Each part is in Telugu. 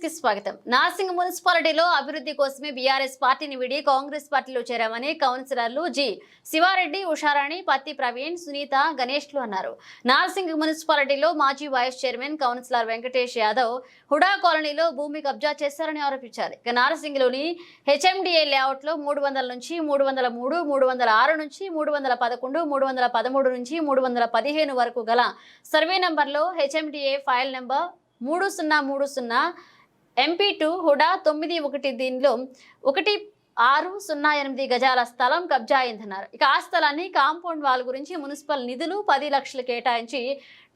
న్యూస్కి స్వాగతం. నాసింగ్ మున్సిపాలిటీలో అభివృద్ధి కోసమే బీఆర్ఎస్ పార్టీని విడి కాంగ్రెస్ పార్టీలో చేరామని కౌన్సిలర్లు జి. శివారెడ్డి ఉషారాణి పత్తి ప్రవీణ్ సునీత గణేష్లు అన్నారు. నాసింగ్ మున్సిపాలిటీలో మాజీ vice chairman councillor Venkatesh Yadav HUDA కాలనీలో భూమి కబ్జా చేశారని ఆరోపించారు. ఇక నార్సింగ్లోని హెచ్ఎండిఏ లేఅవుట్లో మూడు వందల నుంచి మూడు వందల మూడు మూడు వందల ఆరు నుంచి మూడు వందల పదకొండు మూడు వందల పదమూడు నుంచి మూడు వందల పదిహేను వరకు గల సర్వే నంబర్లో హెచ్ఎండిఏ ఫైల్ నెంబర్ మూడు సున్నా మూడు సున్నా ఎంపీ టూ హుడా తొమ్మిది ఒకటి దీనిలో ఒకటి ఆరు సున్నా ఎనిమిది గజాల స్థలం కబ్జా అయిందన్నారు ఇక ఆ స్థలాన్ని కాంపౌండ్ వాల్ గురించి మున్సిపల్ నిధులు పది లక్షలు కేటాయించి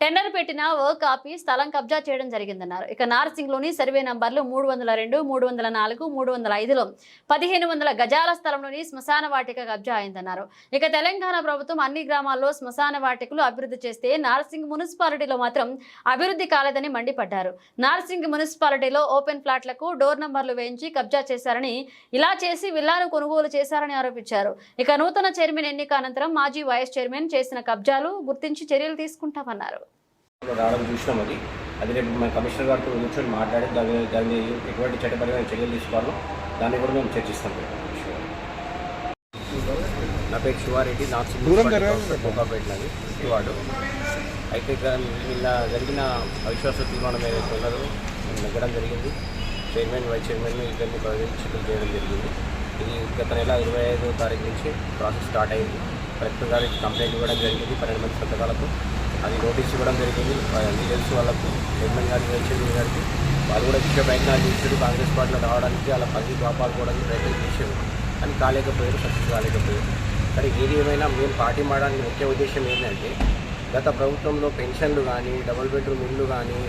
టెండర్ పెట్టిన వర్క్ ఆపి స్థలం కబ్జా చేయడం జరిగిందన్నారు. ఇక నార్సింగ్లోని సర్వే నంబర్లు మూడు వందల రెండు మూడు వందల నాలుగు మూడు వందల ఐదులో పదిహేను వందల గజాల స్థలంలోని శ్మశాన వాటిక కబ్జా అయిందన్నారు. ఇక తెలంగాణ ప్రభుత్వం అన్ని గ్రామాల్లో శ్మశాన వాటికలు అభివృద్ధి చేస్తే నార్సింగ్ మున్సిపాలిటీలో మాత్రం అభివృద్ధి కాలేదని మండిపడ్డారు. నార్సింగ్ మున్సిపాలిటీలో ఓపెన్ ప్లాట్లకు డోర్ నంబర్లు వేయించి కబ్జా చేశారని ఇలా చేసి విల్లాను కొనుగోలు చేశారని ఆరోపించారు. ఇక నూతన చైర్మన్ ఎన్నిక అనంతరం మాజీ వైస్ చైర్మన్ చేసిన కబ్జాలు గుర్తించి చర్యలు తీసుకుంటామన్నారు. రావడం చూసినాం అది. అది రేపు మన కమిషనర్ గారితో కూర్చొని మాట్లాడి దాని దాన్ని ఎటువంటి చట్టపరమైన చర్యలు తీసుకోవాలో దాన్ని కూడా మేము చర్చిస్తాం. నా పేరు శివారెడ్డి నాకు. కోకాపేటనది వాడు అయితే నిన్న జరిగిన అవిశ్వాస తీర్మానం ఏదైతే ఉన్నదో నెగ్గడం జరిగింది. చైర్మన్ వైస్ చైర్మన్ ఇద్దరిని పదవించడం చేయడం జరిగింది. ఇది గత నెల ఇరవై ఐదో తారీఖు నుంచి ప్రాసెస్ స్టార్ట్ అయింది. కలెక్టర్ గారికి కంప్లైంట్ ఇవ్వడం జరిగింది పన్నెండు మంది సంతకాలకు అది నోటీస్ ఇవ్వడం జరిగింది. లీడర్స్ వాళ్ళకు చైర్మన్ గారికి చైర్మన్ గారికి వాళ్ళు కూడా విషయ ప్రయత్నాలు చేశారు కాంగ్రెస్ పార్టీలో రావడానికి వాళ్ళ పది కాపాడుకోవడానికి ప్రయత్నం చేశారు అని కాలేకపోయారు సక్సెస్ కాలేకపోయారు. కానీ ఏది ఏమైనా మేము పార్టీ మాడడానికి ముఖ్య ఉద్దేశం ఏంటంటే గత ప్రభుత్వంలో పెన్షన్లు కానీ డబుల్ బెడ్రూమ్ ఇల్లు కానీ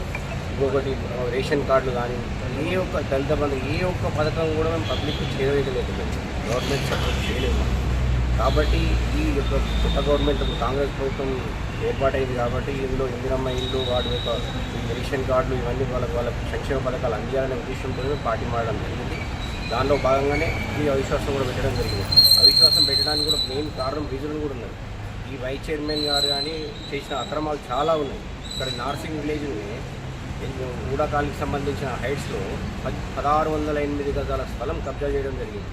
ఇంకొకటి రేషన్ కార్డులు కానీ ఏ ఒక్క దళిత బంధు ఏ ఒక్క పథకం కూడా మేము పబ్లిక్ చేరవేయలేకపోయింది గవర్నమెంట్ సపోర్ట్ చేయలేదు. కాబట్టి ఈ యొక్క కొత్త గవర్నమెంట్ కాంగ్రెస్ ప్రభుత్వం ఏర్పాటైంది కాబట్టి ఇందులో ఇందిరమ్మ ఇల్లు వాటి యొక్క ఈ రేషన్ కార్డులు ఇవన్నీ వాళ్ళకి వాళ్ళ సంక్షేమ పథకాలు అందించాలనే ఉద్దేశంతో పార్టీ మారడం జరిగింది. దానిలో భాగంగానే ఈ అవిశ్వాసం కూడా పెట్టడం జరిగింది. అవిశ్వాసం పెట్టడానికి కూడా మెయిన్ కారణం రీజన్ కూడా ఉన్నది ఈ వైస్ చైర్మన్ గారు కానీ చేసిన అక్రమాలు చాలా ఉన్నాయి. ఇక్కడ నార్సింగ్ విలేజ్ ఊడకాలకి సంబంధించిన హైట్స్లో పద్ పదహారు వందల ఎనిమిది గజాల స్థలం కబ్జా చేయడం జరిగింది.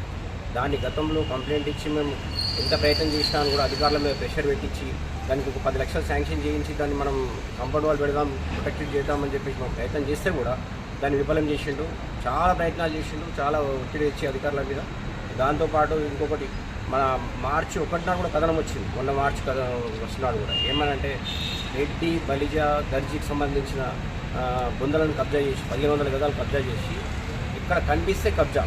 దాన్ని గతంలో కంప్లైంట్ ఇచ్చి మేము ఎంత ప్రయత్నం చేసినా అని కూడా అధికారుల మీద ప్రెషర్ పెట్టించి దానికి ఒక పది లక్షలు శాంక్షన్ చేయించి దాన్ని మనం కంపౌండ్ వాళ్ళు పెడదాం ప్రొటెక్టెడ్ చేద్దామని చెప్పేసి మనం ప్రయత్నం చేస్తే కూడా దాన్ని విఫలం చేసిండు చాలా ప్రయత్నాలు చేసిండు చాలా ఒత్తిడి ఇచ్చి అధికారుల మీద. దాంతోపాటు ఇంకొకటి మన మార్చి ఒకటినాడు కూడా కథనం వచ్చింది. మొన్న మార్చి కథ వస్తున్నాడు కూడా. ఏమనంటే రెడ్డి బలిజ దర్జీకి సంబంధించిన బొందలను కబ్జా చేసి పదిహేను వందల గదాలు కబ్జా చేసి ఇక్కడ కనిపిస్తే కబ్జా.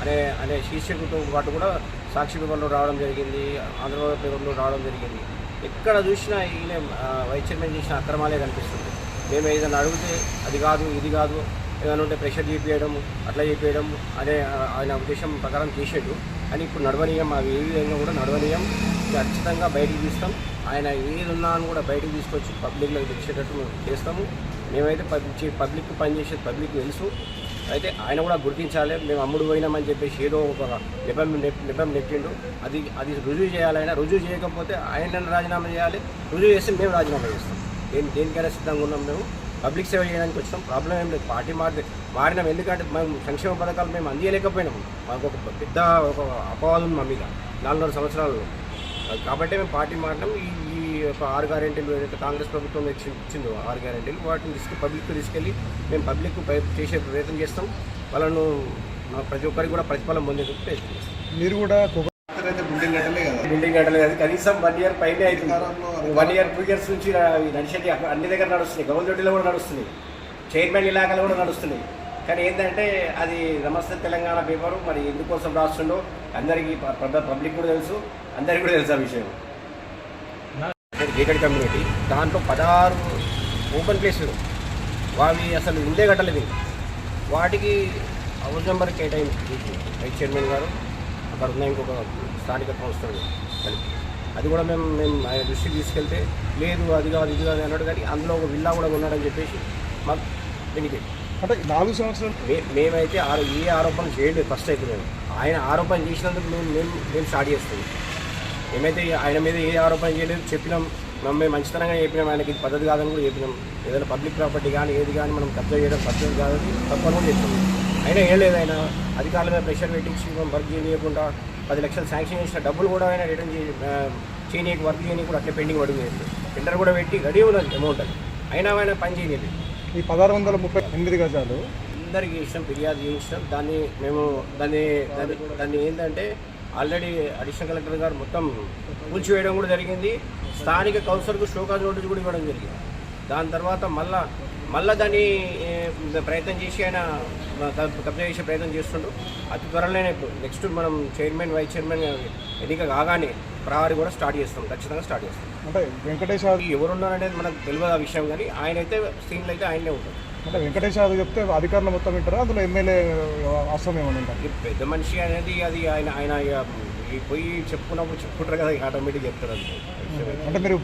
అనే అనే శీర్షికతో పాటు కూడా సాక్షి పేపర్లో రావడం జరిగింది ఆంధ్రప్రదేశ్ పేపర్లో రావడం జరిగింది. ఎక్కడ చూసినా ఈయన ఆ, వైస్ చైర్మన్ చేసిన అక్రమాలే కనిపిస్తుంది మేము ఏదైనా అడిగితే అది కాదు ఇది కాదు ఏదైనా ఉంటే ప్రెషర్ చేపించడం అట్లా చేపించడం అనే ఆయన ఉద్దేశం ప్రకారం చేసాడు అని ఇప్పుడు నడవనీయం అవి ఏ విధంగా కూడా నడవనీయం ఖచ్చితంగా బయటికి తీస్తాం. ఆయన ఏది ఉన్నా అని కూడా బయటికి తీసుకొచ్చి పబ్లిక్లో తెచ్చేటట్టు చేస్తాము. మేమైతే పబ్లిక్ పబ్లిక్ పనిచేసేది పబ్లిక్ తెలుసు. అయితే ఆయన కూడా గుర్తించాలి మేము అమ్ముడు పోయినామని చెప్పేసి ఏదో ఒక నిబం నిపం నెట్టిండు. అది అది రుజువు చేయాలి ఆయన రుజువు చేయకపోతే ఆయన రాజీనామా చేయాలి. రుజువు చేస్తే మేము రాజీనామా చేస్తాం. దేని దేనికైనా సిద్ధంగా ఉన్నాం మేము. పబ్లిక్ సేవ చేయడానికి వచ్చినాం. ప్రాబ్లం ఏం లేదు. పార్టీ మారి మారినాం. ఎందుకంటే మేము సంక్షేమ పథకాలు మేము అందియలేకపోయినాము మాకు ఒక పెద్ద ఒక అపవాదం ఉంది మా మీద. నాలుగున్నర సంవత్సరాలు. కాబట్టి మేము పార్టీ మారినాం. ఈ యొక్క ఆరు గ్యారెంటీలు ఏదైతే కాంగ్రెస్ ప్రభుత్వం ఇచ్చి ఇచ్చిందో ఆరు గ్యారెంటీలు వాటిని తీసుకు పబ్లిక్ తీసుకెళ్ళి మేము పబ్లిక్ చేసే ప్రయత్నం చేస్తాం. వాళ్ళను ప్రతి ఒక్కరికి కూడా ప్రతిఫలం పొందేందుకు ప్రయత్నం చేస్తాం. మీరు కూడా అయితే బిల్డింగ్ కట్టలే కదా? బిల్డింగ్ కట్టలేదు అది కనీసం వన్ ఇయర్ పైనే అవుతుంది అధికారంలో వన్ ఇయర్ టూ ఇయర్స్ నుంచి అక్కడ అన్ని దగ్గర నడుస్తున్నాయి. గవర్నమెంట్లో కూడా నడుస్తున్నాయి. చైర్మన్ ఇలాకాలు కూడా నడుస్తున్నాయి. కానీ ఏంటంటే అది నమస్తే తెలంగాణ పేపరు. మరి ఎందుకోసం రాస్తుండో అందరికీ పబ్లిక్ కూడా తెలుసు. అందరికీ కూడా తెలుసు ఆ విషయం. గేటెడ్ కమ్యూనిటీ దాంట్లో పదహారు ఓపెన్ ప్లేస్ వావి అసలు ఉండే కట్టలేదు వాటికి హౌస్ నెంబర్ కేటాయించి వైస్ చైర్మన్ గారు అక్కడ ఉన్న ఇంకొక స్థానిక కౌన్సిలర్ కలిపి. అది కూడా మేము మేము ఆయన దృష్టికి తీసుకెళ్తే లేదు అది కాదు ఇది కాదు అన్నాడు కానీ అందులో ఒక విల్లా కూడా ఉన్నాడని చెప్పేసి మాకు బెనిఫిట్ అంటే నాలుగు సంవత్సరాలు? మే మేమైతే ఆరో ఏ ఆరోపణ చేయలేదు ఫస్ట్ అయితే మేము. ఆయన ఆరోపణ చేసినందుకు మేము మేము మేము స్టార్ట్ చేస్తాం మేమైతే ఆయన మీద ఏ ఆరోపణ చేయలేదు చెప్పినాం మేము మంచితనంగా చెప్పినాం ఆయనకి ఇది పద్ధతి కాదని కూడా చెప్పినాం. ఏదైనా పబ్లిక్ ప్రాపర్టీ కానీ ఏది కానీ మనం కబ్జా చేయడం పద్ధతి కాదని తప్పని కూడా చెప్పినాం. అయినా ఏం లేదు ఆయన అధికారుల మీద ప్రెషర్ పెట్టించి మనం వర్క్ చేయకుండా పది లక్షలు శాంక్షన్ చేసిన డబ్బులు కూడా ఆయన రిటర్న్ ఆ, చేయనీకి వర్క్ చేయనీకి కూడా అట్లే పెండింగ్ పడుతుంది టెండర్ కూడా పెట్టి రెడీ ఉన్నది అమౌంట్ అది. అయినా ఆయన పని చేయలేదు ఈ పదహారు వందల ముప్పై ఎనిమిది గజాలు అందరికీ ఇష్టం ఫిర్యాదు చేయించడం. దాన్ని మేము దాన్ని దాన్ని ఏంటంటే ఆల్రెడీ అడిషనల్ కలెక్టర్ గారు మొత్తం కూల్చివేయడం కూడా జరిగింది. స్థానిక కౌన్సిలర్కు షోకాజ్ నోటీస్ కూడా ఇవ్వడం జరిగింది. దాని తర్వాత మళ్ళా మళ్ళా దాన్ని ప్రయత్నం చేసి ఆయన కబ్- కబ్జా చేసే ప్రయత్నం చేస్తుండ్రు అతి త్వరలోనే ఇప్పుడు నెక్స్ట్ మనం చైర్మన్ వైస్ చైర్మన్ ఎన్నిక కాగానే ప్రహారీ కూడా స్టార్ట్ చేస్తాం. ఖచ్చితంగా స్టార్ట్ చేస్తాం. అంటే వెంకటేష్ యాదవ్ ఎవరున్నారనేది మనకు తెలియదు ఆ విషయం కానీ ఆయన అయితే సీన్లో అయితే ఆయనే ఉంటారు. అంటే వెంకటేష్ యాదవ్ చెప్తే అధికారులు మొత్తం వింటారా? అందులో ఎమ్మెల్యే అవసరం ఏమైనా ఉంటారు పెద్ద మనిషి అనేది అది ఆయన ఆయన పోయి చెప్పుకున్నప్పుడు చెప్పుకుంటారు కదా ఆటోమేటిక్ చెప్తారు అంటే మీరు